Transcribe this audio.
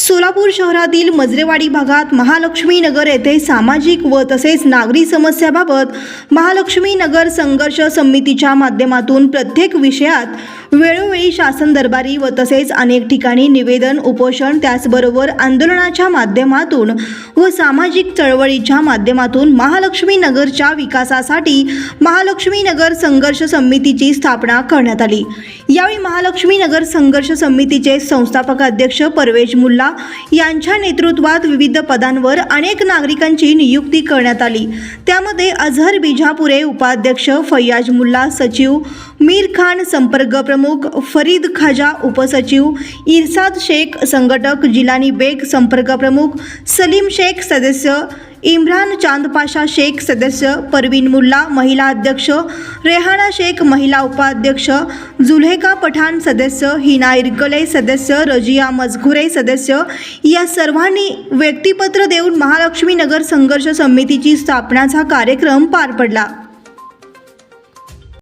सोलापूर शहरातील मजरेवाडी भागात महालक्ष्मी नगर येथे सामाजिक व तसेच नागरी समस्याबाबत महालक्ष्मी नगर संघर्ष समितीच्या माध्यमातून प्रत्येक विषयात वेळोवेळी शासन दरबारी व तसेच अनेक ठिकाणी निवेदन उपोषण त्याचबरोबर आंदोलनाच्या माध्यमातून व सामाजिक चळवळीच्या माध्यमातून महालक्ष्मी नगरच्या विकासासाठी महालक्ष्मी नगर संघर्ष समितीची स्थापना करण्यात आली. यावेळी महालक्ष्मी नगर संघर्ष समितीचे संस्थापक अध्यक्ष परवेज मुल्ला यांच्या नेतृत्वात विविध पदांवर अनेक नागरिकांची नियुक्ती करण्यात आली. त्यामध्ये अझहर बिजापुरे उपाध्यक्ष फैयाज मुल्ला सचिव मीर खान संपर्क प्रमुख फरीद खाजा उपसचिव इरसाद शेख संघटक जिलानी बेग संपर्क प्रमुख सलीम शेख सदस्य इम्रान चांदपाशा शेख सदस्य परवीन मुल्ला महिला अध्यक्ष रेहाना शेख महिला उपाध्यक्ष जुल्हेका पठाण सदस्य हिना इरकले सदस्य रजिया मजघुरे सदस्य या सर्वांनी व्यक्तिपत्र देऊन महालक्ष्मी नगर संघर्ष समितीची स्थापनाचा कार्यक्रम पार पडला.